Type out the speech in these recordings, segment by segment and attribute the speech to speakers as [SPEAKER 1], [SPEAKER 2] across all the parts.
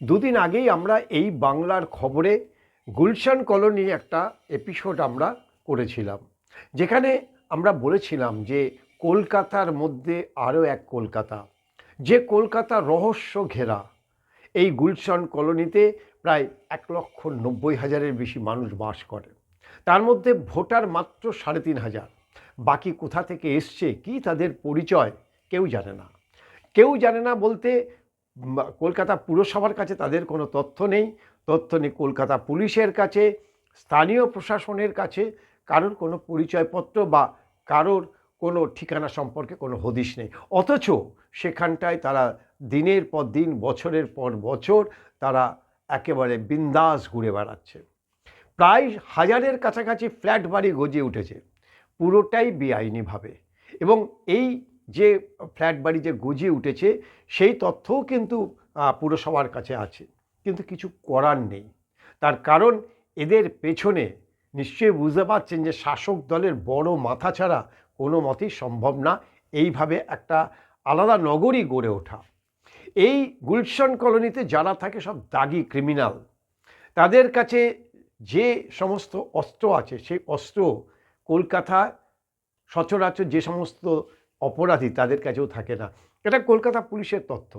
[SPEAKER 1] দুদিন আগেই আমরা এই বাংলার খবরে গুলশান কলোনি একটা এপিসোড আমরা করেছিলাম, যেখানে আমরা বলেছিলাম যে কলকাতার মধ্যে আরও এক কলকাতা, যে কলকাতা রহস্য ঘেরা। এই গুলশান কলোনিতে প্রায় এক লক্ষ নব্বই হাজারের বেশি মানুষ বাস করে। তার মধ্যে ভোটার মাত্র সাড়ে তিন হাজার। বাকি কোথা থেকে এসছে, কি তাদের পরিচয়, কেউ জানে না। কেউ জানে না বলতে কলকাতা পুরসভার কাছে তাদের কোনো তথ্য নেই। তথ্য নেই কলকাতা পুলিশের কাছে, স্থানীয় প্রশাসনের কাছে, কারোর কোনো পরিচয়পত্র বা কারোর কোনো ঠিকানা সম্পর্কে কোনো হদিশ নেই। অথচ সেখানটায় তারা দিনের পর দিন, বছরের পর বছর তারা একেবারে বিন্দাস ঘুরে বেড়াচ্ছে। প্রায় হাজারের কাছাকাছি ফ্ল্যাট বাড়ি গজিয়ে উঠেছে। পুরোটাই বেআইনিভাবে। এবং এই যে ফ্ল্যাট বাড়ি যে গজিয়ে উঠেছে, সেই তথ্যও কিন্তু পুরসভার কাছে আছে। কিন্তু কিছু করার নেই। তার কারণ এদের পেছনে নিশ্চয়ই বুঝতে পারছেন যে শাসক দলের বড় মাথা ছাড়া কোনো মতেই সম্ভব না এইভাবে একটা আলাদা নগরই গড়ে ওঠা। এই গুলশন কলোনিতে যারা থাকে সব দাগি ক্রিমিনাল। তাদের কাছে যে সমস্ত অস্ত্র আছে, সেই অস্ত্র কলকাতা সচরাচর যে সমস্ত অপরাধী তাদের কাছেও থাকে না। এটা কলকাতা পুলিশের তথ্য।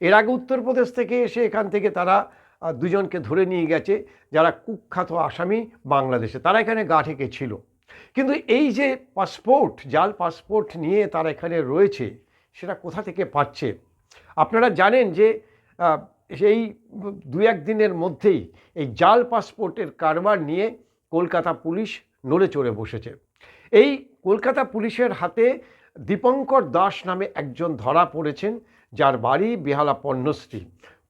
[SPEAKER 1] এর আগে উত্তরপ্রদেশ থেকে এসে এখান থেকে তারা দুজনকে ধরে নিয়ে গেছে যারা কুখ্যাত আসামি বাংলাদেশে। তারা এখানে গা ঠেকে ছিল। কিন্তু এই যে পাসপোর্ট, জাল পাসপোর্ট নিয়ে তারা এখানে রয়েছে, সেটা কোথা থেকে পাচ্ছে? আপনারা জানেন যে সেই দু এক দিনের মধ্যেই এই জাল পাসপোর্টের কারবার নিয়ে কলকাতা পুলিশ নড়ে চড়ে বসেছে। এই কলকাতা পুলিশের হাতে দীপঙ্কর দাস নামে একজন ধরা পড়েছেন, যার বাড়ি বেহালা পণ্যশ্রী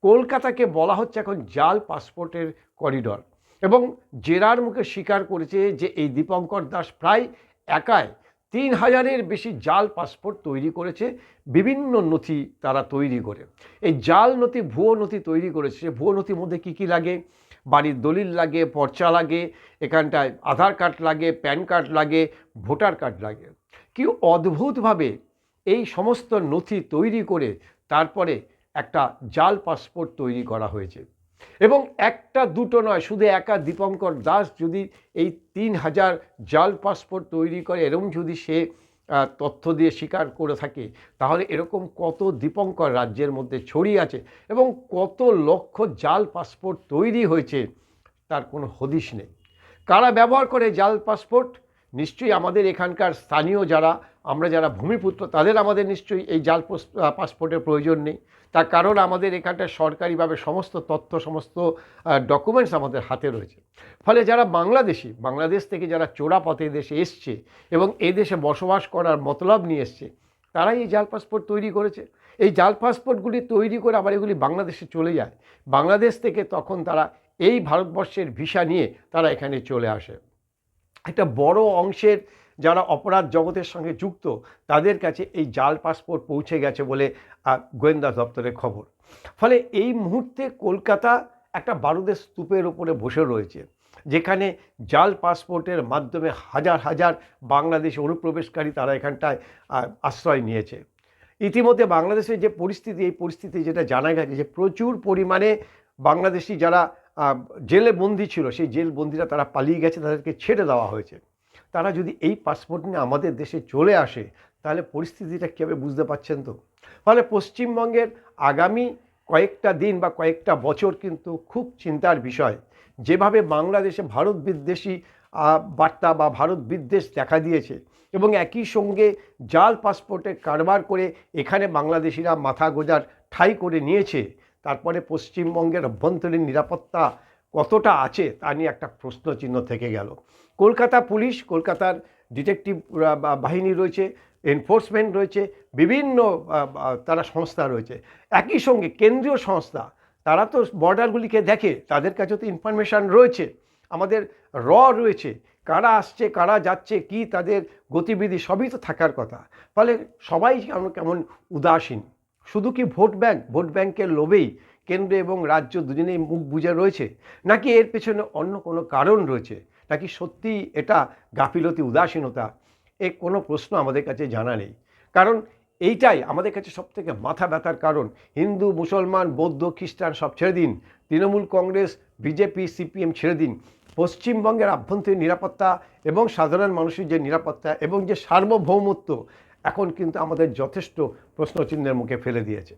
[SPEAKER 1] কলকাতাকে বলা হচ্ছে এখন জাল পাসপোর্টের করিডর এবং জেরার মুখে স্বীকার করেছে যে এই দীপঙ্কর দাস প্রায় একাই তিন হাজারের বেশি জাল পাসপোর্ট তৈরি করেছে, বিভিন্ন নথি তারা তৈরি করে। এই জাল নথি, ভুয়ো নথি তৈরি করেছে। ভুয়ো নথির মধ্যে কী কী লাগে? বাড়ির দলিল লাগে, পর্চা লাগে, এখানটায় আধার কার্ড লাগে, প্যান কার্ড লাগে, ভোটার কার্ড লাগে। কি অদ্ভুতভাবে এই সমস্ত নথি তৈরি করে তারপরে একটা জাল পাসপোর্ট তৈরি করা হয়েছে। এবং একটা দুটো নয়, শুধু একা দীপঙ্কর দাস যদি এই তিন হাজার জাল পাসপোর্ট তৈরি করে এরকম যদি সে তথ্য দিয়ে স্বীকার করে থাকে, তাহলে এরকম কত দীপঙ্কর রাজ্যের মধ্যে ছড়িয়ে আছে এবং কত লক্ষ জাল পাসপোর্ট তৈরি হয়েছে, তার কোনো হদিশ নেই। কারা ব্যবহার করে জাল পাসপোর্ট? নিশ্চয়ই আমাদের এখানকার স্থানীয় যারা, আমরা যারা ভূমিপুত্র, তাদের আমাদের নিশ্চয়ই এই জাল পোস- পাসপোর্টের প্রয়োজন নেই। তার কারণ আমাদের এখানটায় সরকারিভাবে সমস্ত তথ্য, সমস্ত ডকুমেন্টস আমাদের হাতে রয়েছে। ফলে যারা বাংলাদেশি, বাংলাদেশ থেকে যারা চোরা পথে দেশে এসছে এবং এই দেশে বসবাস করার মতলব নিয়ে এসছে, তারাই এই জাল পাসপোর্ট তৈরি করেছে। এই জাল পাসপোর্টগুলি তৈরি করে আবার এগুলি বাংলাদেশে চলে যায়। বাংলাদেশ থেকে তখন তারা এই ভারতবর্ষের ভিসা নিয়ে তারা এখানে চলে আসে। একটা বড় অংশের যারা অপরাধ জগতের সঙ্গে যুক্ত, তাদের কাছে এই জাল পাসপোর্ট পৌঁছে গেছে বলে গোয়েন্দা দপ্তরের খবর। ফলে এই মুহূর্তে কলকাতা একটা বারুদের স্তূপের ওপরে বসে রয়েছে, যেখানে জাল পাসপোর্টের মাধ্যমে হাজার হাজার বাংলাদেশ অনুপ্রবেশকারী তারা এখানটায় আশ্রয় নিয়েছে। ইতিমধ্যে বাংলাদেশের যে পরিস্থিতি, এই পরিস্থিতি যেটা জানা গেছে যে প্রচুর পরিমাণে বাংলাদেশি যারা জেলে বন্দি ছিল, সেই জেল বন্দিরা তারা পালিয়ে গেছে, তাদেরকে ছেড়ে দেওয়া হয়েছে। তারা যদি এই পাসপোর্ট নিয়ে আমাদের দেশে চলে আসে, তাহলে পরিস্থিতিটা কীভাবে বুঝতে পারছেন তো? ফলে পশ্চিমবঙ্গের আগামী কয়েকটা দিন বা কয়েকটা বছর কিন্তু খুব চিন্তার বিষয়। যেভাবে বাংলাদেশে ভারত বিদ্বেষী বার্তা বা ভারত বিদ্বেষ দেখা দিয়েছে এবং একই সঙ্গে জাল পাসপোর্টে কারবার করে এখানে বাংলাদেশিরা মাথা গোজার ঠাই করে নিয়েছে তারপরে পশ্চিমবঙ্গের অভ্যন্তরীণ নিরাপত্তা কতটা আছে তা নিয়ে একটা প্রশ্নচিহ্ন থেকে গেল। কলকাতা পুলিশ, কলকাতার ডিটেকটিভ বাহিনী রয়েছে, এনফোর্সমেন্ট রয়েছে, বিভিন্ন তারা সংস্থা রয়েছে। একই সঙ্গে কেন্দ্রীয় সংস্থা, তারা তো বর্ডারগুলিকে দেখে, তাদের কাছে তো ইনফরমেশান রয়েছে। আমাদের র রয়েছে, কারা আসছে, কারা যাচ্ছে, কি তাদের গতিবিধি সবই তো থাকার কথা। ফলে সবাই কেমন উদাসীন। শুধু কি ভোট ব্যাংক? ভোট ব্যাংকের লোভেই কেন্দ্র এবং রাজ্য দুজনেই মুখ বুজে রয়েছে? নাকি এর পেছনে অন্য কোনো কারণ রয়েছে? নাকি সত্যি এটা গাফিলতি, উদাসীনতা? এ কোনো প্রশ্ন আমাদের কাছে জানা নেই। কারণ এইটাই আমাদের কাছে সবথেকে মাথা ব্যথার কারণ। হিন্দু, মুসলমান, বৌদ্ধ, খ্রিস্টান সব ছেড়ে দিন। তৃণমূল কংগ্রেস, বিজেপি, সিপিএম ছেড়ে দিন। পশ্চিমবঙ্গের আভ্যন্তরীণ নিরাপত্তা এবং সাধারণ মানুষের যে নিরাপত্তা এবং যে সার্বভৌমত্ব এখন কিন্তু আমাদের যথেষ্ট প্রশ্নচিহ্নের মুখে ফেলে দিয়েছে।